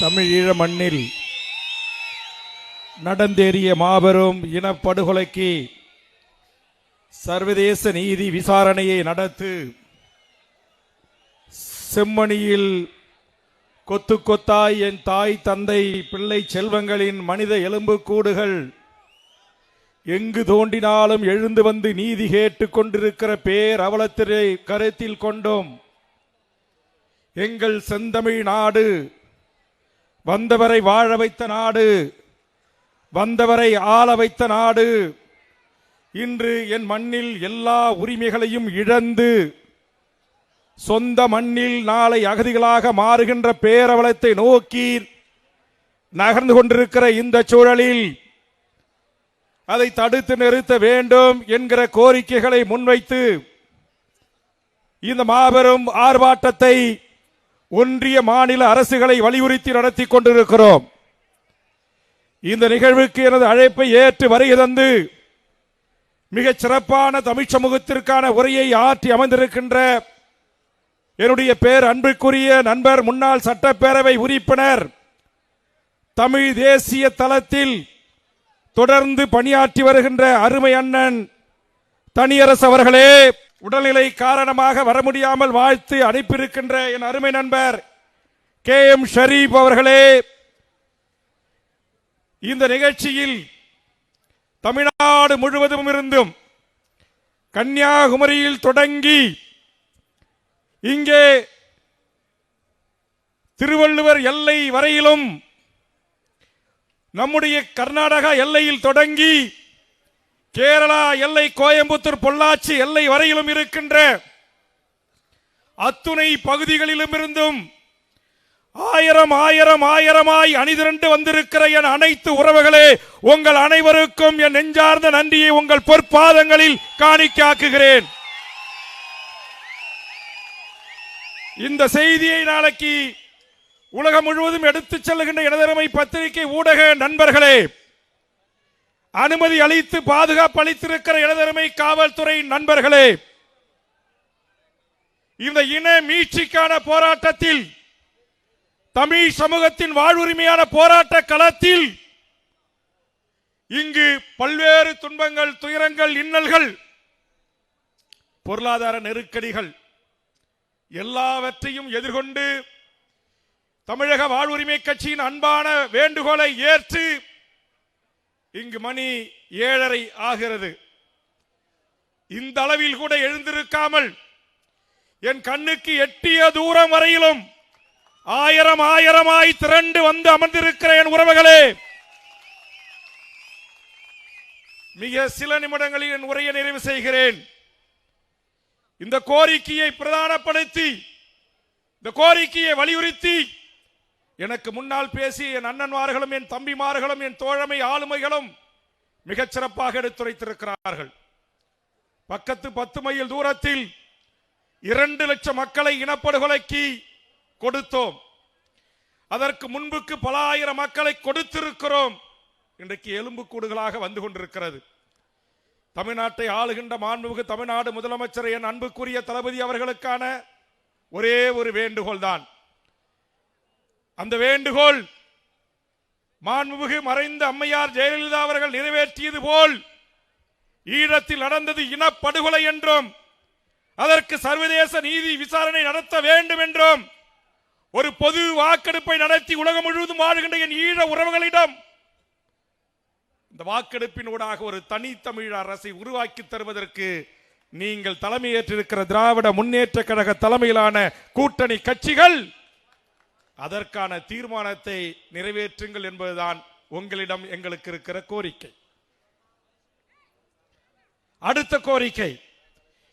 தமிழீழ மண்ணில் நடந்தேறிய மாபெரும் இனப்படுகொலைக்கு சர்வதேச நீதி விசாரணையை நடத்து செம்மணியில் கொத்து கொத்தாய் என் தாய் தந்தை பிள்ளை செல்வங்களின் மனித எலும்புக்கூடுகள் எங்கு தோண்டினாலும் எழுந்து வந்து நீதி கேட்டு கொண்டிருக்கிற பேர் அவலத்திரை கருத்தில் கொண்டோம். எங்கள் செந்தமிழ் நாடு வந்தவரை வாழ வைத்த நாடு வந்தவரை ஆள வைத்த நாடு இன்று என் மண்ணில் எல்லா உரிமைகளையும் இழந்து சொந்த மண்ணில் நாளை அகதிகளாக மாறுகின்ற பேரவலத்தை நோக்கி நகர்ந்து கொண்டிருக்கிற இந்த சூழலில் அதை தடுத்து நிறுத்த வேண்டும் என்கிற கோரிக்கைகளை முன்வைத்து இந்த மாபெரும் ஆர்ப்பாட்டத்தை ஒன்றிய மாநில அரசுகளை வலியுறுத்தி நடத்தி கொண்டிருக்கிறோம். இந்த நிகழ்வுக்கு எனது அழைப்பை ஏற்று வருகை தந்து மிகச் சிறப்பான தமிழ் சமூகத்திற்கான உரையை ஆற்றி அமர்ந்திருக்கின்ற என்னுடைய பேர் அன்புக்குரிய நண்பர் முன்னாள் சட்டப்பேரவை உறுப்பினர் தமிழ் தேசிய தளத்தில் தொடர்ந்து பணியாற்றி வருகின்ற அருமை அண்ணன் தனியரசு அவர்களே. உடல்நிலை காரணமாக வர முடியாமல் வாழ்த்து அனுப்பியிருக்கின்ற என் அருமை நண்பர் கே எம் ஷரீப் அவர்களே இந்த நிகழ்ச்சியில் தமிழ்நாடு முழுவதும் இருந்தும் கன்னியாகுமரியில் தொடங்கி இங்கே திருவள்ளுவர் எல்லை வரையிலும் நம்முடைய கர்நாடகா எல்லையில் தொடங்கி கேரளா எல்லை கோயம்புத்தூர் பொள்ளாச்சி எல்லை வரையிலும் இருக்கின்ற அத்துணை பகுதிகளிலும் இருந்தும் ஆயிரம் ஆயிரம் ஆயிரமாய் அணிதிரண்டு வந்திருக்கிற என் அனைத்து உறவுகளே உங்கள் அனைவருக்கும் என் நெஞ்சார்ந்த நன்றியை உங்கள் பொற்பாதங்களில் காணிக்காக்குகிறேன். இந்த செய்தியை நாளைக்கு உலகம் முழுவதும் எடுத்துச் செல்லுகின்ற இடதரமை பத்திரிகை ஊடக நண்பர்களே அனுமதி அளித்து பாதுகாப்பு அளித்திருக்கிற இளதருமை காவல்துறை நண்பர்களே இந்த இன மீட்சிக்கான போராட்டத்தில் தமிழ் சமூகத்தின் வாழ்வுரிமையான போராட்ட களத்தில் இங்கு பல்வேறு துன்பங்கள் துயரங்கள் இன்னல்கள் பொருளாதார நெருக்கடிகள் எல்லாவற்றையும் எதிர்கொண்டு தமிழக வாழ்வுரிமை கட்சியின் அன்பான வேண்டுகோளை ஏற்று இங்கு மணி ஏழரை ஆகிறது. இந்த அளவில் கூட எழுந்திருக்காமல் என் கண்ணுக்கு எட்டிய தூரம் வரையிலும் ஆயிரம் ஆயிரமாய் திரண்டு வந்து அமர்ந்திருக்கிற என் உறவுகளே மிக சில நிமிடங்களில் என் உரையை நிறைவு செய்கிறேன். இந்த கோரிக்கையை பிரதானப்படுத்தி இந்த கோரிக்கையை வலியுறுத்தி எனக்கு முன்னால் பேசி என் அண்ணன்மார்களும் என் தம்பிமார்களும் என் தோழமை ஆளுமைகளும் மிகச் சிறப்பாக எடுத்துரைத்திருக்கிறார்கள். பக்கத்து பத்து மைல் தூரத்தில் இரண்டு லட்சம் மக்களை இனப்படுகொலைக்கு கொடுத்தோம். அதற்கு முன்புக்கு பல ஆயிரம் மக்களை கொடுத்திருக்கிறோம். இன்றைக்கு எலும்புக்கூடுகளாக வந்து கொண்டிருக்கிறது. தமிழ்நாட்டை ஆளுகின்ற மாண்புமிகு தமிழ்நாடு முதலமைச்சர் என் அன்புக்குரிய தளபதி அவர்களுக்கான ஒரே ஒரு வேண்டுகோள் தான் அந்த வேண்டுகோள் மாண்புமிகு மறைந்த அம்மையார் ஜெயலலிதா அவர்கள் நிறைவேற்றியது போல் ஈழத்தில் நடந்தது இனப்படுகொலை என்றும் அதற்கு சர்வதேச நீதி விசாரணை நடத்த வேண்டும் என்றும் ஒரு பொது வாக்கெடுப்பை நடத்தி உலகம் முழுவதும் வாழ்கின்ற என் ஈழ உறவுகளிடம் இந்த வாக்கெடுப்பின் ஊடாக ஒரு தனித்தமிழ் அரசை உருவாக்கி தருவதற்கு நீங்கள் தலைமையேற்றிருக்கிற திராவிட முன்னேற்ற கழக தலைமையிலான கூட்டணி கட்சிகள் அதற்கான தீர்மானத்தை நிறைவேற்றுங்கள் என்பதுதான் உங்களிடம் எங்களுக்கு இருக்கிற கோரிக்கை. அடுத்த கோரிக்கை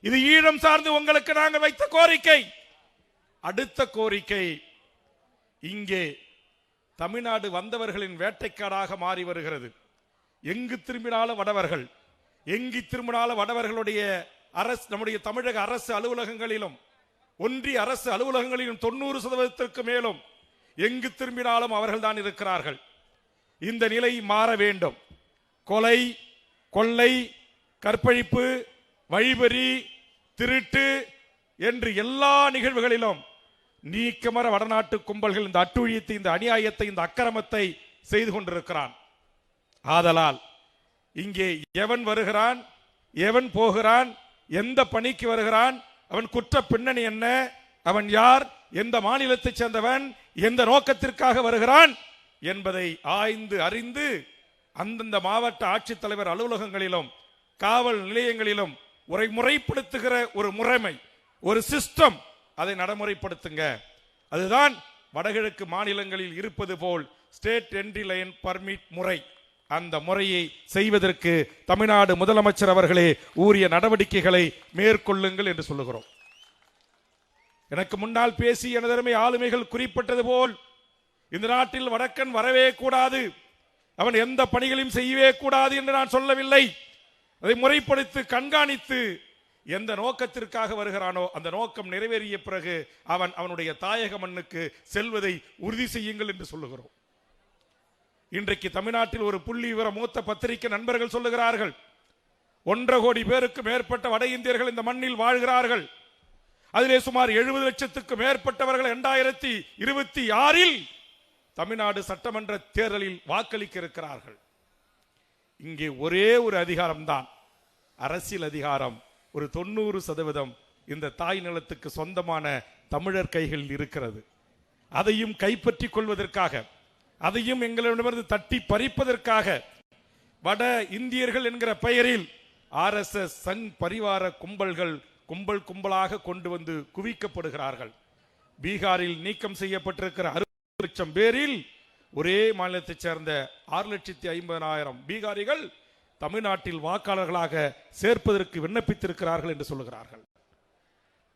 இது ஈழம் சார்ந்து உங்களுக்கு நாங்கள் வைத்த கோரிக்கை. அடுத்த கோரிக்கை இங்கே தமிழ்நாடு வந்தவர்களின் வேட்டைக்காடாக மாறி வருகிறது. எங்கு திரும்பினாலும் வடவர்கள் எங்கு திரும்பினாலும் வடவர்களுடைய அரசு நம்முடைய தமிழக அரசு அலுவலகங்களிலும் ஒன்றிய அரசு அலுவலகங்களிலும் தொண்ணூறு சதவீதத்திற்கு மேலும் எங்கு திரும்பினாலும் அவர்கள் தான் இருக்கிறார்கள். இந்த நிலை மாற வேண்டும். கொலை கொள்ளை கற்பழிப்பு வழிபறி திருட்டு என்று எல்லா நிகழ்வுகளிலும் நீக்கமர வடநாட்டு கும்பல்கள் இந்த அட்டுழியத்தை இந்த அநியாயத்தை இந்த அக்கிரமத்தை செய்து கொண்டிருக்கிறான். ஆதலால் இங்கே எவன் வருகிறான் எவன் போகிறான் எந்த பணிக்கு வருகிறான் அவன் குற்ற பின்னணி என்ன அவன் யார்? எந்த மாநிலத்தைச் சேர்ந்தவன்? எந்த நோக்கத்திற்காக வருகிறான்? என்பதை ஆய்ந்து அறிந்து அந்தந்த மாவட்ட ஆட்சித்தலைவர் அலுவலகங்களிலும் காவல் நிலையங்களிலும் உரை முறைப்படுத்துகிற ஒரு முறைமை ஒரு சிஸ்டம் அதை நடைமுறைப்படுத்துங்க. அதுதான் வடகிழக்கு மாநிலங்களில் இருப்பது போல் ஸ்டேட் என்ட்ரி லைன் பர்மிட் முறை. அந்த முறையை செய்வதற்கு தமிழ்நாடு முதலமைச்சர் அவர்களே உரிய நடவடிக்கைகளை மேற்கொள்ளுங்கள் என்று சொல்லுகிறோம். எனக்கு முன்னால் பேசி எனதருமை ஆளுமைகள் குறிப்பிட்டது போல் இந்த நாட்டில் வடக்கன் வரவே கூடாது. அவன் எந்த பணிகளையும் செய்யவே கூடாது என்று நான் சொல்லவில்லை. அதை முறைப்படுத்தி கண்காணித்து எந்த நோக்கத்திற்காக வருகிறானோ அந்த நோக்கம் நிறைவேறிய பிறகு அவன் அவனுடைய தாயக மண்ணுக்கு செல்வதை உறுதி செய்யுங்கள் என்று சொல்லுகிறோம். இன்றைக்கு தமிழ்நாட்டில் ஒரு புள்ளி விவர மூத்த பத்திரிகை நண்பர்கள் சொல்லுகிறார்கள் ஒன்றரை கோடி பேருக்கு மேற்பட்ட வட இந்தியர்கள் இந்த மண்ணில் வாழ்கிறார்கள். அதிலே சுமார் எழுபது லட்சத்துக்கு மேற்பட்டவர்கள் இரண்டாயிரத்தி இருபத்தி ஆறில் தமிழ்நாடு சட்டமன்ற தேர்தலில் வாக்களிக்க இருக்கிறார்கள் இங்கே ஒரே ஒரு அதிகாரம்தான். அரசியல் அதிகாரம். ஒரு தொண்ணூறு சதவீதம் இந்த தாய் நிலத்துக்கு சொந்தமான தமிழர் கைகளில் இருக்கிறது. அதையும் கைப்பற்றி கொள்வதற்காக அதையும் எங்களிடமிருந்து தட்டி பறிப்பதற்காக வட இந்தியர்கள் என்கிற பெயரில் ஆர்எஸ்எஸ் சங் பரிவார கும்பல்கள் கும்பல் கும்பலாக கொண்டு வந்து குவிக்கப்படுகிறார்கள். பீகாரில் நீக்கம் செய்யப்பட்டிருக்கிற அறுபது லட்சம் பேரில் ஒரே மாநிலத்தைச் சேர்ந்த ஆறு லட்சத்தி ஐம்பதாயிரம் பீகாரிகள் தமிழ்நாட்டில் வாக்காளர்களாக சேர்ப்பதற்கு விண்ணப்பித்திருக்கிறார்கள் என்று சொல்லுகிறார்கள்.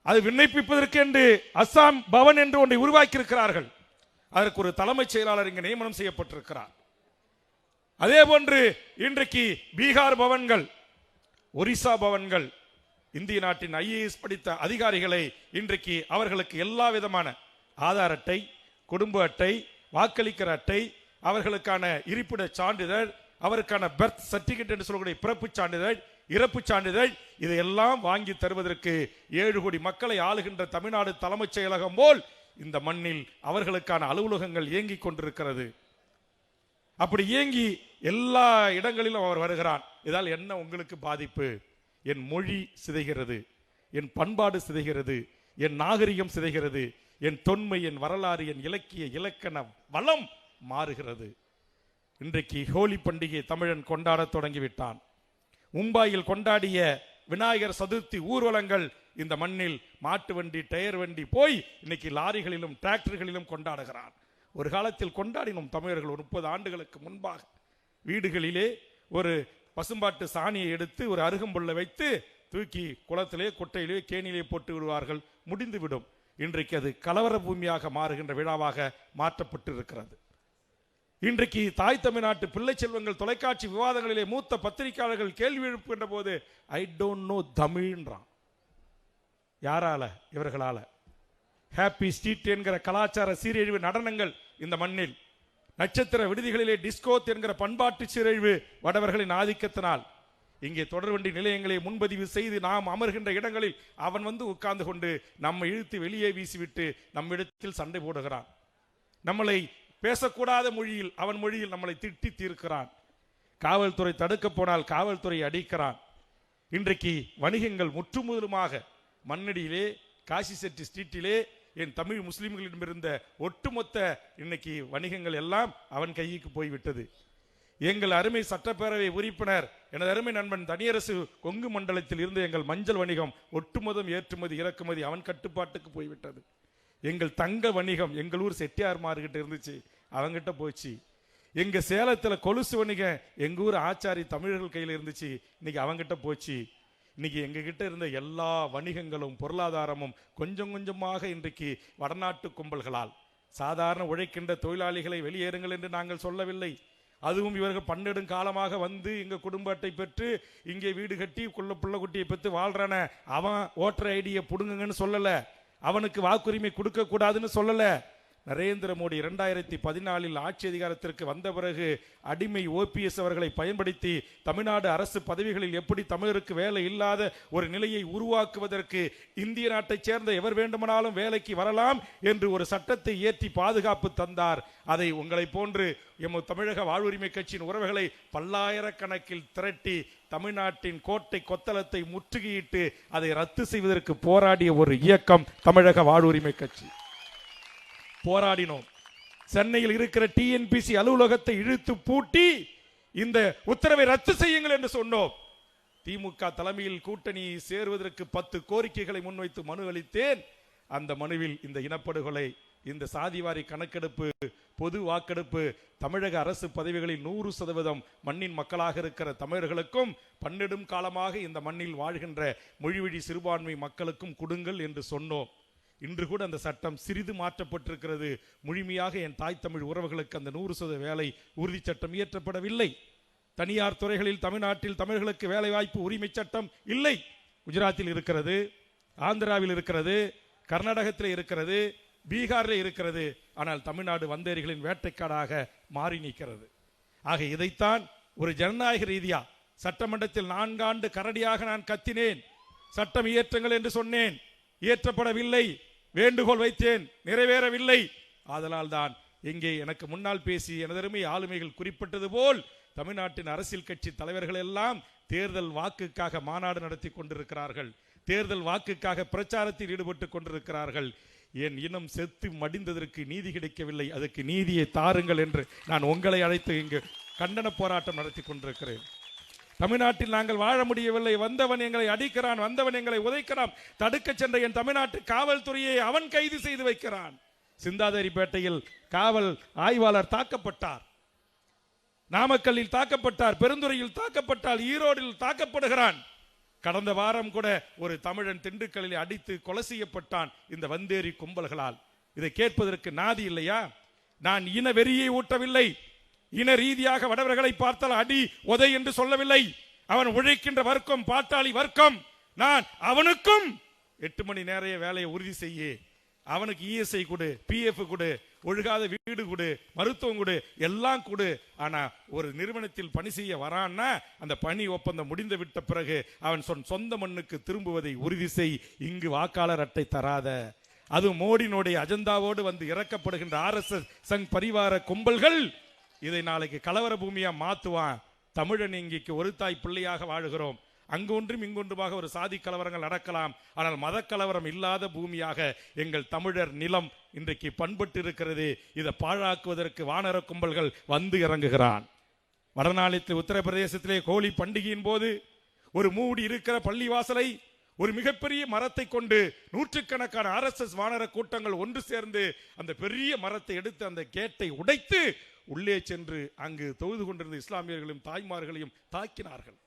அது விண்ணப்பிப்பதற்கு என்று அஸ்ஸாம் பவன் என்று ஒன்றை உருவாக்கியிருக்கிறார்கள். அதற்கு ஒரு தலைமைச் செயலாளர் இங்கு நியமனம் செய்யப்பட்டிருக்கிறார். அதே போன்று இன்றைக்கு பீகார் பவன்கள் ஒரிசா பவன்கள் இந்திய நாட்டின் ஐஏஎஸ் படித்த அதிகாரிகளை இன்றைக்கு அவர்களுக்கு எல்லா விதமான ஆதார் அட்டை குடும்ப அட்டை வாக்களிக்கிற அட்டை அவர்களுக்கான இருப்பிட சான்றிதழ் அவருக்கான பர்த் சர்டிபிகேட் என்று சொல்லக்கூடிய பிறப்பு சான்றிதழ் இறப்பு சான்றிதழ் இதையெல்லாம் வாங்கி தருவதற்கு ஏழு கோடி மக்களை ஆளுகின்ற தமிழ்நாடு தலைமைச் செயலகம் போல் இந்த மண்ணில் அவர்களுக்கான அலுவலகங்கள் இயங்கிக் கொண்டிருக்கிறது. அப்படி இயங்கி எல்லா இடங்களிலும் அவர் வருகிறான் இதால் என்ன உங்களுக்கு பாதிப்பு? என் மொழி சிதைகிறது என் பண்பாடு சிதைகிறது என் நாகரிகம் சிதைகிறது என் தொன்மை என் வரலாறு என் இலக்கிய இலக்கண வளம் மாறுகிறது. இன்றைக்கு ஹோலி பண்டிகை தமிழன் கொண்டாடத் தொடங்கிவிட்டான். மும்பாயில் கொண்டாடிய விநாயகர் சதுர்த்தி ஊர்வலங்கள் இந்த மண்ணில் மாட்டு வண்டி டயர் வண்டி போய் இன்னைக்கு லாரிகளிலும் டிராக்டர்களிலும் கொண்டாடுகிறான். ஒரு காலத்தில் கொண்டாடினோம் தமிழர்கள் ஒரு முப்பது ஆண்டுகளுக்கு முன்பாக. வீடுகளிலே ஒரு பசும்பாட்டு சாணியை எடுத்து ஒரு அருகம்புல்லை வைத்து தூக்கி குளத்திலே கொட்டையிலே கேணியிலே போட்டு விடுவார்கள். முடிந்துவிடும். இன்றைக்கு அது கலவர பூமியாக மாறுகின்ற விழாவாக மாற்றப்பட்டு இருக்கிறது இன்றைக்கு தாய் தமிழ்நாட்டு பிள்ளை செல்வங்கள் தொலைக்காட்சி விவாதங்களிலே மூத்த பத்திரிகையாளர்கள் கேள்வி எழுப்புகின்ற போது ஐ டோன்ட் நோ தமிழ்ன்றான். யாரால? இவர்களால. ஹாப்பி ஸ்ட்ரீட் என்கிற கலாச்சார சீரழிவு நடனங்கள் இந்த மண்ணில். நட்சத்திர விடுதிகளிலே டிஸ்கோத் என்கிற பண்பாட்டு சிறைவு வடவர்களின் ஆதிக்கத்தினால் இங்கே தொடர்வண்டி நிலையங்களை முன்பதிவு செய்து நாம் அமர்கின்ற இடங்களில் அவன் வந்து உட்கார்ந்து கொண்டு நம்மை இழுத்து வெளியே வீசிவிட்டு நம்மிடத்தில் சண்டை போடுகிறான். நம்மளை பேசக்கூடாத மொழியில் அவன் மொழியில் நம்மளை திட்டி தீர்க்கிறான். காவல்துறை தடுக்க போனால் காவல்துறை அடிக்கிறான். இன்றைக்கு வணிகங்கள் முற்றுமுதலுமாக மண்ணடியிலே காசி செட்டி ஸ்ட்ரீட்டிலே என் தமிழ் முஸ்லீம்களிடம் இருந்த ஒட்டுமொத்த இன்னைக்கு வணிகங்கள் எல்லாம் அவன் கைக்கு போய்விட்டது. எங்கள் அருமை சட்டப்பேரவை உறுப்பினர் எனது அருமை நண்பன் தனியரசு கொங்கு மண்டலத்தில் இருந்து எங்கள் மஞ்சள் வணிகம் ஒட்டுமொதம் ஏற்றுமதி இறக்குமதி அவன் கட்டுப்பாட்டுக்கு போய்விட்டது. எங்கள் தங்க வணிகம் எங்கள் ஊர் செட்டியார் மார்கிட்ட இருந்துச்சு அவங்கிட்ட போச்சு. எங்கள் சேலத்தில் கொலுசு வணிகம் எங்கள் ஊர் ஆச்சாரி தமிழர்கள் கையில் இருந்துச்சு இன்னைக்கு அவங்கிட்ட போச்சு. இன்னைக்கு எங்ககிட்ட இருந்த எல்லா வணிகங்களும் பொருளாதாரமும் கொஞ்சம் கொஞ்சமாக இன்றைக்கு வடநாட்டு கும்பல்களால் சாதாரண உழைக்கின்ற தொழிலாளிகளை வெளியேறுங்கள் என்று நாங்கள் சொல்லவில்லை. அதுவும் இவர்கள் பன்னெடும் காலமாக வந்து இங்க குடும்ப அட்டை பெற்று இங்கே வீடு கட்டி குள்ள பிள்ளை குட்டியை பெற்று வாழ்றான. அவன் ஓட்டர் ஐடியை பிடுங்குங்கன்னு சொல்லலை. அவனுக்கு வாக்குரிமை கொடுக்கக்கூடாதுன்னு சொல்லலை. நரேந்திர மோடி இரண்டாயிரத்தி பதினாலில் ஆட்சி அதிகாரத்திற்கு வந்த பிறகு அடிமை ஓபிஎஸ் அவர்களை பயன்படுத்தி தமிழ்நாடு அரசு பதவிகளில் எப்படி தமிழருக்கு வேலை இல்லாத ஒரு நிலையை உருவாக்குவதற்கு இந்திய நாட்டைச் சேர்ந்த எவர் வேண்டுமானாலும் வேலைக்கு வரலாம் என்று ஒரு சட்டத்தை இயற்றி பாதுகாப்பு தந்தார். அதை உங்களைப் போன்று எமது தமிழக வாழ்வுரிமை கட்சியின் உறவுகளை பல்லாயிரக்கணக்கில் திரட்டி தமிழ்நாட்டின் கோட்டை கொத்தளத்தை முற்றுகையிட்டு அதை ரத்து செய்வதற்கு போராடிய ஒரு இயக்கம் தமிழக வாழ்வுரிமை கட்சி. போராடினோம். சென்னையில் இருக்கிற டிஎன்பிசி அலுவலகத்தை இழுத்து பூட்டி இந்த உத்தரவை ரத்து செய்யுங்கள் என்று சொன்னோம். திமுக தலைமையில் கூட்டணி சேருவதற்கு பத்து கோரிக்கைகளை முன்வைத்து மனு அளித்தேன். அந்த மனுவில் இந்த இனப்படுகொலை இந்த சாதிவாரி கணக்கெடுப்பு பொது வாக்கெடுப்பு தமிழக அரசு பதவிகளில் நூறு சதவீதம் மண்ணின் மக்களாக இருக்கிற தமிழர்களுக்கும் பன்னெடும் காலமாக இந்த மண்ணில் வாழ்கின்ற மொழிவழி சிறுபான்மை மக்களுக்கும் கொடுங்கள் என்று சொன்னோம். இன்று கூட அந்த சட்டம் சிறிது மாற்றப்பட்டிருக்கிறது. முழுமையாக என் தாய் தமிழ் உறவுகளுக்கு அந்த நூறு சத வேலை உறுதி சட்டம் இயற்றப்படவில்லை. தனியார் துறைகளில் தமிழ்நாட்டில் தமிழர்களுக்கு வேலைவாய்ப்பு உரிமை சட்டம் இல்லை. குஜராத்தில் இருக்கிறது ஆந்திராவில் இருக்கிறது கர்நாடகத்தில் இருக்கிறது பீகாரில் இருக்கிறது. ஆனால் தமிழ்நாடு வந்தேரிகளின் வேட்டைக்காடாக மாறி நிற்கிறது. ஆக இதைத்தான் ஒரு ஜனநாயக ரீதியா சட்டமன்றத்தில் நான்காண்டு கரடியாக நான் கத்தினேன். சட்டம் இயற்றுங்கள் என்று சொன்னேன். இயற்றப்படவில்லை வேண்டுகோள் வைத்தேன் நிறைவேறவில்லை. ஆதலால் தான் இங்கே எனக்கு முன்னால் பேசி எனதருமை ஆளுமைகள் குறிப்பிட்டது போல் தமிழ்நாட்டின் அரசியல் கட்சி தலைவர்கள் எல்லாம் தேர்தல் வாக்குக்காக மாநாடு நடத்தி கொண்டிருக்கிறார்கள். தேர்தல் வாக்குக்காக பிரச்சாரத்தில் ஈடுபட்டு கொண்டிருக்கிறார்கள். என் இனம் செத்து மடிந்ததற்கு நீதி கிடைக்கவில்லை. அதுக்கு நீதியை தாருங்கள் என்று நான் உங்களை அழைத்து இங்கு கண்டன போராட்டம் நடத்தி கொண்டிருக்கிறேன். தமிழ்நாட்டில் நாங்கள் வாழ முடியவில்லை. வந்தவன் எங்களை அடிக்கிறான் வந்தவன் எங்களை உதைக்கிறான். தடுக்க சென்ற என் தமிழ்நாட்டு காவல்துறையை அவன் கைது செய்து வைக்கிறான். சிந்தாதிரிப்பேட்டையில் காவல் ஆய்வாளர் தாக்கப்பட்டார். நாமக்கல்லில் தாக்கப்பட்டார் பெருந்துறையில் தாக்கப்பட்டால் ஈரோடில் தாக்கப்படுகிறான். கடந்த வாரம் கூட ஒரு தமிழன் திண்டுக்கல்லில் அடித்து கொலை செய்யப்பட்டான் இந்த வந்தேரி கும்பல்களால். இதை கேட்பதற்கு நாதி இல்லையா? நான் இன வெறியை ஊட்டவில்லை. இன ரீதியாக வடவர்களை பார்த்தால் அடி உதை என்று சொல்லவில்லை. அவன் உழைக்கின்ற வர்க்கம் பாட்டாளி வர்க்கம். நான் அவனுக்கும் எட்டு மணி நேர வேலையை உறுதி செய்ய. அவனுக்கு இஎஸ்ஐ கொடு பிஎஃப் கொடு ஒழுகாத வீடு கொடு மருத்துவம் கொடு எல்லாம் கொடு. ஆனா ஒரு நிறுவனத்தில் பணி செய்ய வரான்னா அந்த பணி ஒப்பந்தம் முடிந்து விட்ட பிறகு அவன் சொன் சொந்த மண்ணுக்கு திரும்புவதை உறுதி செய். இங்கு வாக்காளர் அட்டை தராத. அது மோடினுடைய அஜெண்டாவோடு வந்து இறக்கப்படுகின்ற ஆர்எஸ்எஸ் சங் பரிவார கும்பல்கள் இதை நாளைக்கு கலவர பூமியா மாத்துவான். தமிழன் இங்கிக்கு ஒரு தாய் பிள்ளையாக வாழுகிறோம். அங்கு ஒன்றும் இங்கொன்றுமாக ஒரு சாதி கலவரங்கள் நடக்கலாம். ஆனால் மத கலவரம் இல்லாத பூமியாக எங்கள் தமிழர் நிலம் இன்றைக்கு பண்பட்டு இருக்கிறது இதை பாழாக்குவதற்கு வானர கும்பல்கள் வந்து இறங்குகிறான். வடநாளில் உத்தரப்பிரதேசத்திலே கோழி பண்டிகையின் போது ஒரு மூடி இருக்கிற பள்ளிவாசலை ஒரு மிகப்பெரிய மரத்தை கொண்டு நூற்றுக்கணக்கான எஸ் வானர கூட்டங்கள் ஒன்று சேர்ந்து அந்த பெரிய மரத்தை எடுத்து அந்த கேட்டை உடைத்து உள்ளே சென்று அங்கு தொழுது கொண்டிருந்த இஸ்லாமியர்களையும் தாய்மார்களையும் தாக்கினார்கள்.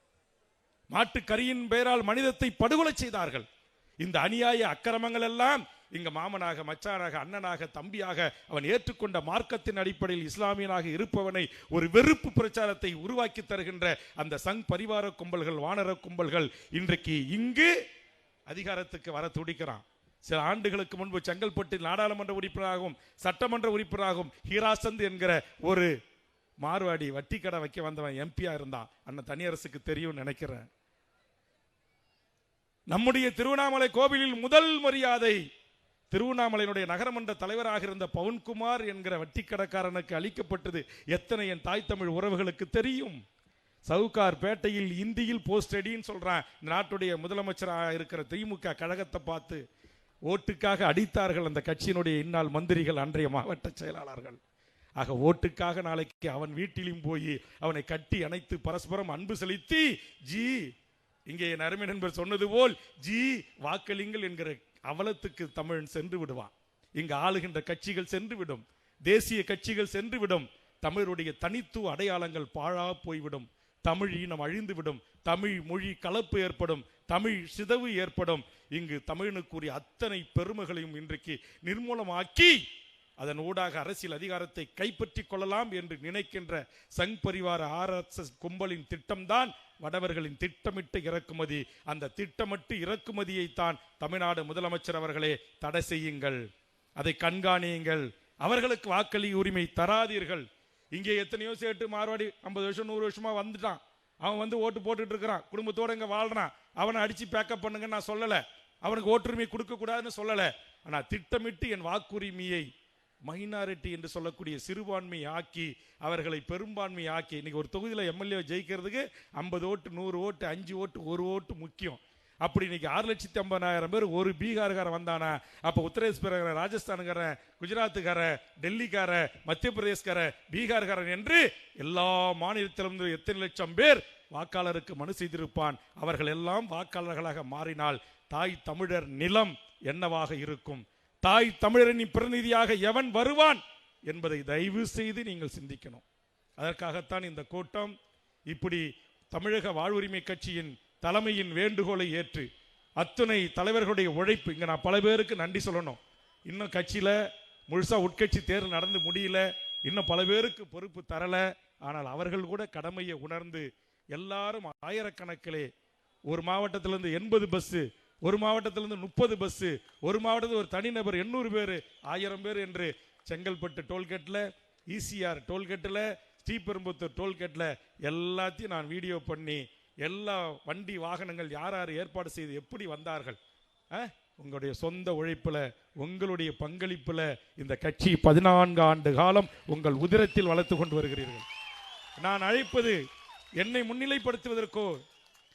மாட்டுக்கரியின் பெயரால் மனிதத்தை படுகொலை செய்தார்கள். இந்த அநியாய அக்கிரமங்கள் எல்லாம் இங்க மாமனாக மச்சானாக அண்ணனாக தம்பியாக அவன் ஏற்றுக்கொண்ட மார்க்கத்தின் அடிப்படையில் இஸ்லாமியனாக இருப்பவனை ஒரு வெறுப்பு பிரச்சாரத்தை உருவாக்கி தருகின்ற அந்த சங் பரிவார கும்பல்கள் வானர கும்பல்கள் இன்றைக்கு இங்கு அதிகாரத்துக்கு வர துடிக்கிறான். சில ஆண்டுகளுக்கு முன்பு செங்கல்பட்டு நாடாளுமன்ற உறுப்பினராகவும் சட்டமன்ற உறுப்பினராகவும் ஹீராசந்த் என்கிற ஒரு மார்வாடி வட்டி கடை வைக்க வந்தவன் எம்பியா இருந்தான். அண்ணன் தனியரசுக்கு தெரியும் நினைக்கிறேன். நம்முடைய திருவண்ணாமலை கோவிலில் முதல் மரியாதை திருவண்ணாமலையினுடைய நகரமன்ற தலைவராக இருந்த பவன்குமார் என்கிற வட்டிக்கடக்காரனுக்கு அளிக்கப்பட்டது. எத்தனை என் தாய் தமிழ் உறவுகளுக்கு தெரியும்? சவுகார் பேட்டையில் இந்தியில் போஸ்ட் அடின்னு சொல்றான். நாட்டுடைய முதலமைச்சராக இருக்கிற திமுக கழகத்தை பார்த்து ஓட்டுக்காக அடித்தார்கள் அந்த கட்சியினுடைய இந்நாள் மந்திரிகள் அன்றைய மாவட்ட செயலாளர்கள். ஆக ஓட்டுக்காக நாளைக்கு அவன் வீட்டிலும் போய் அவனை கட்டி அணைத்து பரஸ்பரம் அன்பு செலுத்தி ஜி இங்கே என் அருமை நண்பர் சொன்னது போல் ஜி வாக்களிங்கள் என்கிற அவலத்துக்கு தமிழன் சென்று விடுவான். இங்கு ஆளுகின்ற கட்சிகள் சென்று விடும் தேசிய கட்சிகள் சென்று விடும் தமிழருடைய தனித்துவ அடையாளங்கள் பாழா போய்விடும் தமிழ் இனம் அழிந்துவிடும் தமிழ் மொழி கலப்பு ஏற்படும் தமிழ் சிதவு ஏற்படும் இங்கு தமிழனுக்குரிய அத்தனை பெருமைகளையும் இன்றைக்கு நிர்மூலமாக்கி அதன் ஊடாக அரசியல் அதிகாரத்தை கைப்பற்றிக் கொள்ளலாம் என்று நினைக்கின்ற சங் பரிவார ஆர்எஸ்எஸ் கும்பலின் திட்டம்தான் வடவர்களின் திட்டமிட்ட இறக்குமதி. அந்த திட்டமிட்டு இறக்குமதியை தான் தமிழ்நாடு முதலமைச்சர் அவர்களே தடை செய்யுங்கள். அதை கண்காணியுங்கள். அவர்களுக்கு வாக்களி உரிமை தராதீர்கள். இங்கே எத்தனையோ சேட்டு மார்வாடி ஐம்பது வருஷம் நூறு வருஷமா வந்துட்டான். அவன் வந்து ஓட்டு போட்டுட்டு இருக்கிறான். குடும்பத்தோட இங்க வாழ்றான். அவனை அடிச்சு பேக்கப் பண்ணுங்கன்னு நான் சொல்லல. அவனுக்கு ஓட்டுரிமை கொடுக்கக்கூடாதுன்னு சொல்லலை. ஆனால் திட்டமிட்டு என் வாக்குரிமையை மைனாரிட்டி என்று சொல்லக்கூடிய சிறுபான்மை ஆக்கி அவர்களை பெரும்பான்மை ஆக்கி இன்னைக்கு ஒரு தொகுதியில் எம்எல்ஏ ஜெயிக்கிறதுக்கு ஐம்பது ஓட்டு நூறு ஓட்டு அஞ்சு ஓட்டு ஒரு ஓட்டு முக்கியம். அப்படி இன்னைக்கு ஆறு லட்சத்தி ஐம்பதாயிரம் பேர் ஒரு பீகார்காரன் வந்தானா? அப்போ உத்தரப்பிரதேசக்காரன் ராஜஸ்தானுக்காரன் குஜராத்துக்காரன் டெல்லிக்காரன் மத்திய பிரதேஷ்காரன் பீகார்காரன் என்று எல்லா மாநிலத்திலிருந்து எத்தனை லட்சம் பேர் வாக்காளருக்கு மனு செய்திருப்பான். அவர்கள் எல்லாம் வாக்காளர்களாக மாறினால் தாய் தமிழர் நிலம் என்னவாக இருக்கும்? தாய் தமிழரின் பிரதிநிதியாக எவன் வருவான்? என்பதை தயவு செய்து நீங்கள் சிந்திக்கணும். அதற்காகத்தான் இந்த கூட்டம் இப்படி தமிழக வாழ்வுரிமை கட்சியின் தலைமையின் வேண்டுகோளை ஏற்று அத்துணை தலைவர்களுடைய உழைப்பு இங்க நான் பல பேருக்கு நன்றி சொல்லணும். இன்னும் கட்சியில முழுசா உட்கட்சி தேர்வு நடந்து முடியல இன்னும் பல பேருக்கு பொறுப்பு தரல. ஆனால் அவர்கள் கூட கடமையை உணர்ந்து எல்லாரும் ஆயிரக்கணக்கிலே ஒரு மாவட்டத்திலிருந்து எண்பது பஸ்ஸு ஒரு மாவட்டத்திலிருந்து முப்பது பஸ்ஸு ஒரு மாவட்டத்தில் ஒரு தனிநபர் எண்ணூறு பேர் ஆயிரம் பேர் என்று செங்கல்பட்டு டோல்கேட்டில் இசிஆர் டோல்கேட்டில் ஸ்ரீபெரும்புத்தூர் டோல்கேட்டில் எல்லாத்தையும் நான் வீடியோ பண்ணி எல்லா வண்டி வாகனங்கள் யார் யார் ஏற்பாடு செய்து எப்படி வந்தார்கள் ஆ? உங்களுடைய சொந்த உழைப்புல உங்களுடைய பங்களிப்புல இந்த கட்சி பதினான்கு ஆண்டு காலம் உங்கள் உதிரத்தில் வளர்த்து கொண்டு வருகிறீர்கள் நான் அழைப்பது என்னை முன்னிலைப்படுத்துவதற்கோ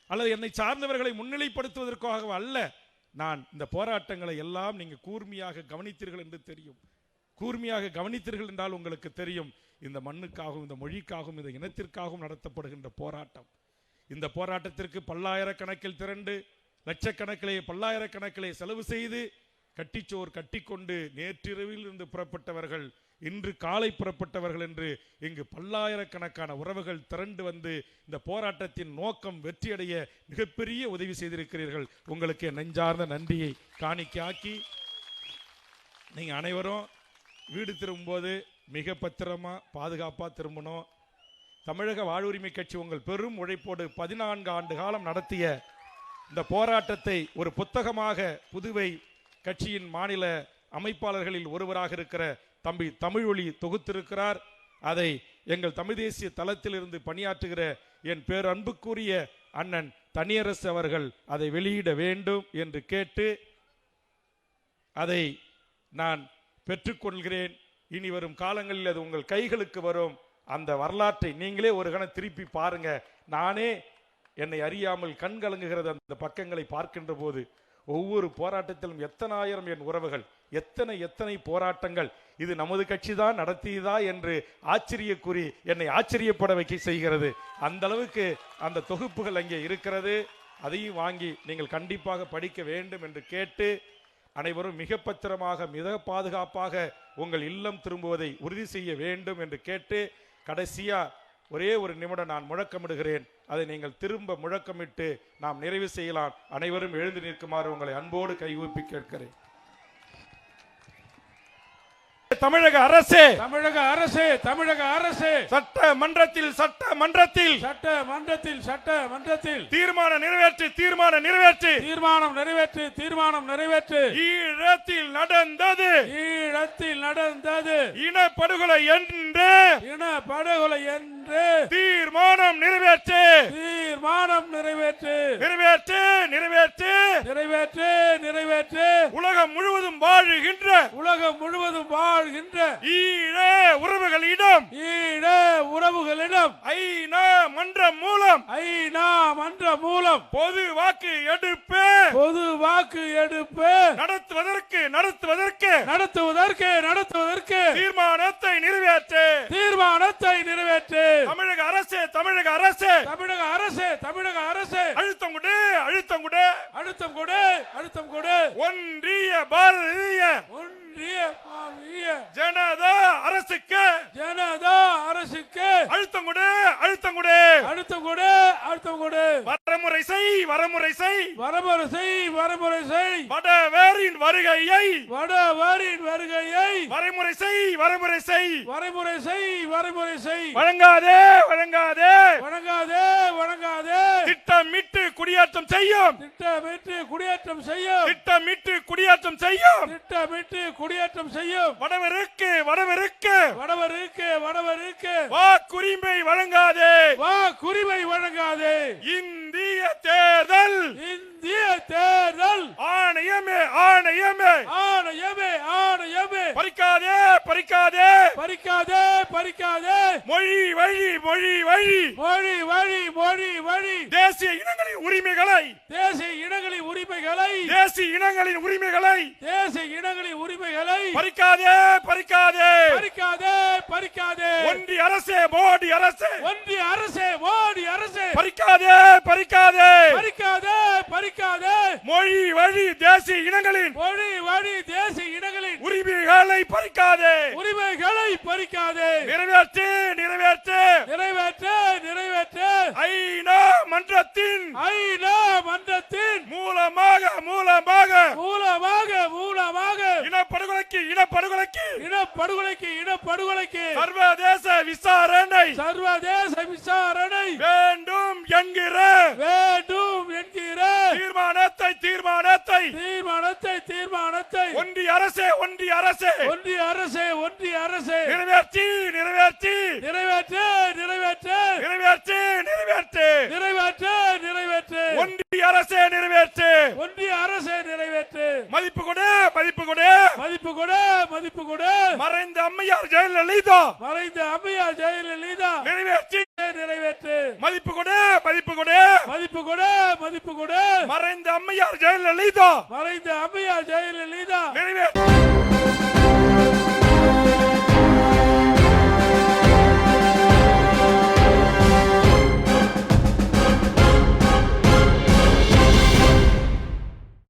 அல்லது என்னை சார்ந்தவர்களை முன்னிலைப்படுத்துவதற்காக அல்ல நான் இந்த போராட்டங்களை எல்லாம் நீங்க கூர்மையாக கவனித்தீர்கள் என்று தெரியும். கூர்மையாக கவனித்தீர்கள் என்றால் உங்களுக்கு தெரியும் இந்த மண்ணுக்காகவும் இந்த மொழிக்காகவும் இந்த இனத்திற்காகவும் நடத்தப்படுகின்ற போராட்டம். இந்த போராட்டத்திற்கு பல்லாயிரக்கணக்கில் திரண்டு லட்சக்கணக்கிலே பல்லாயிரக்கணக்கிலே செலவு செய்து கட்டிச்சோர் கட்டிக்கொண்டு நேற்றிரவில் இருந்து புறப்பட்டவர்கள் இன்று காலை புறப்பட்டவர்கள் என்று இங்கு பல்லாயிரக்கணக்கான உறவுகள் திரண்டு வந்து இந்த போராட்டத்தின் நோக்கம் வெற்றியடைய மிகப்பெரிய உதவி செய்திருக்கிறீர்கள். உங்களுக்கு நெஞ்சார்ந்த நன்றியை காணிக்காக்கி நீங்கள் அனைவரும் வீடு திரும்பும்போது மிக பத்திரமா பாதுகாப்பாக திரும்பணும். தமிழக வாழ்வுரிமை கட்சி உங்கள் பெரும் உழைப்போடு பதினான்கு ஆண்டு காலம் நடத்திய இந்த போராட்டத்தை ஒரு புத்தகமாக புதுவை கட்சியின் மாநில அமைப்பாளர்களில் ஒருவராக இருக்கிற தம்பி தமிழ்வழி தொகுத்திருக்கிறார். அதை எங்கள் தமிழ் தேசிய தளத்திலிருந்து பணியாற்றுகிற என் பேரன்புக்குரிய அண்ணன் தனியரசு அவர்கள் அதை வெளியிட வேண்டும் என்று கேட்டு அதை நான் பெற்றுக்கொள்கிறேன். இனி வரும் காலங்களில் அது உங்கள் கைகளுக்கு வரும். அந்த வரலாற்றை நீங்களே ஒரு கணம் திருப்பி பாருங்க. நானே என்னை அறியாமல் கண் கலங்குகிறது அந்த பக்கங்களை பார்க்கின்ற போது ஒவ்வொரு போராட்டத்திலும் எத்தனாயிரம் என் உறவுகள் எத்தனை எத்தனை போராட்டங்கள் இது நமது கட்சி தான் நடத்தியதா என்று ஆச்சரியக்குறி என்னை ஆச்சரியப்பட வைக்க செய்கிறது. அந்த அளவுக்கு அந்த தொகுப்புகள் அங்கே இருக்கிறது. அதையும் வாங்கி நீங்கள் கண்டிப்பாக படிக்க வேண்டும் என்று கேட்டு அனைவரும் மிக பத்திரமாக மிக பாதுகாப்பாக உங்கள் இல்லம் திரும்புவதை உறுதி செய்ய வேண்டும் என்று கேட்டு கடைசியா ஒரே ஒரு நிமிடம் நான் முழக்கமிடுகிறேன். அதை நீங்கள் திரும்ப முழக்கமிட்டு நாம் நிறைவு செய்யலாம். அனைவரும் எழுந்து நிற்குமாறு உங்களை அன்போடு கைகூப்பி கேட்கிறேன். தமிழக அரசு. தமிழக அரசு தமிழக அரசு. சட்ட மன்றத்தில் சட்ட மன்றத்தில் சட்ட மன்றத்தில் சட்ட மன்றத்தில் தீர்மானம் நிறைவேற்று தீர்மானம் நிறைவேற்று. தீர்மானம் நிறைவேற்று தீர்மானம் நிறைவேற்று. ஈழத்தில் நடந்தது. ஈழத்தில் நடந்தது. இனப்படுகொலை என்று. இன படுகொலை என்று. தீர்மானம் நிறைவேற்று. தீர்மானம் நிறைவேற்று. நிறைவேற்று நிறைவேற்று. நிறைவேற்று நிறைவேற்று. உலகம் முழுவதும் வாழுகின்ற. உலகம் முழுவதும் வாழ்கின்ற ஈழ உறவுகளிடம். ஈழ உறவுகளிடம். ஐநா மன்றம் மூலம். ஐநா மன்ற மூலம். பொது வாக்கு எடுப்பு. பொது வாக்கு எடுப்பு. நடத்துவதற்கு நடத்துவதற்கு. நடத்துவதற்கு நடத்துவதற்கு. தீர்மானத்தை நிறைவேற்று. தீர்மானத்தை நிறைவேற்று. தமிழக அரசு தமிழக அரசு. தமிழக அரசு தமிழக அரசு. அழுத்தம் கொடு அழுத்தம் கொடு. அழுத்தம் கொடு அழுத்தம் கொடு. ஒன்றிய பாரதிய ஒன்றிய மாநில ஜனதா அரசுக்கு ஜனதா அரசுக்கு அழுத்தம் கொடு அழுத்தம் கொடு. அழுத்தம் கொடு அழுத்தம் கொடு. வரமுறை செய் வரமுறை செய். வரமுறை செய் வரமுறை செய். வடவேரின் வருகையை வடவாரின் வருகையை வரைமுறை செய் வரமுறை செய். வரைமுறை செய் வரைமுறை செய். வழங்காதே வழங்காதே. வணங்காதே வணங்காதே திட்டமிட்டு குடியேற்றம் செய்யும். திட்டமிட்டு குடியேற்றம் செய்யும். திட்டமிட்டு குடியேற்றம் செய்யும். திட்டமிட்டு குடியேற்றம் செய்யும். வடவருக்கு வடவருக்கு. வடவருக்கு வடவருக்கு. வாக்குரிமை வழங்காதே. வா குறிவை வழங்காதே. இந்திய தேர்தல். இந்திய தேர்தல். ஆணையமே ஆணையமே. ஆணையமே ஆணையமே. பறிக்காதே பறிக்காதே. பறிக்காதே பறிக்காதே. மொழி வழி மொழி வழி. மொழி வழி மொழி வழி. தேசிய இனங்களின் உரிமைகளை. தேசிய இனங்களின் உரிமைகளை. தேசிய இனங்களின் உரிமைகளை. தேசிய இனங்களின் உரிமைகளை. பறிக்காதே பறிக்காதே. பறிக்காதே பறிக்காதே. ஒன்றிய அரசே மோடி அரசே. ஒன்றிய அரசே மோடி அரசே. பறிக்காதே பறிக்காதே. பறிக்காதே. பறிக்காதே. மொழி வழி தேசிய இனங்களின் மொழி வழி தேசிய இனங்களின் உரிமைகளை பறிக்காதே. உரிமைகளை பறிக்காதே. நிறைவேற்று நிறைவேற்று. நிறைவேற்ற நிறைவேற்ற. ஐநா மன்றத்தின் ஐநா மன்றத்தின் மூலமாக மூலமாக மூலமாக மூலமாக இனப்படுகொலைக்கு இனப்படுகொலைக்கு இனப்படுகொலைக்கு இனப்படுகொலைக்கு சர்வதேச விசாரணை சர்வதேச விசாரணை வேண்டும் என்கிற வேண்டும் என்கிற தீர்மானத்தை தீர்மானத்தை. தீர்மானத்தை தீர்மானத்தை. ஒன்றிய அரசே ஒன்றிய அரசே. ஒன்றிய அரசே ஒன்றிய அரசே. நிறைவேற்றி நிறைவேற்றி. நிறைவேற்ற நிறைவேற்ற. நிறைவேற்றி நிறைவேற்று. நிறைவேற்ற நிறைவேற்ற. ஒன்றிய அரசே நிறைவேற்று. ஒன்றிய அரசே நிறைவேற்று. மதிப்பு கொடு மதிப்பு கொடு. மதிப்பு கொடு மதிப்பு கொடு. மறைந்த அம்மையார் ஜெயலலிதா. மறைந்த அம்மையார் ஜெயில லலிதா மறைந்த அம்மையார்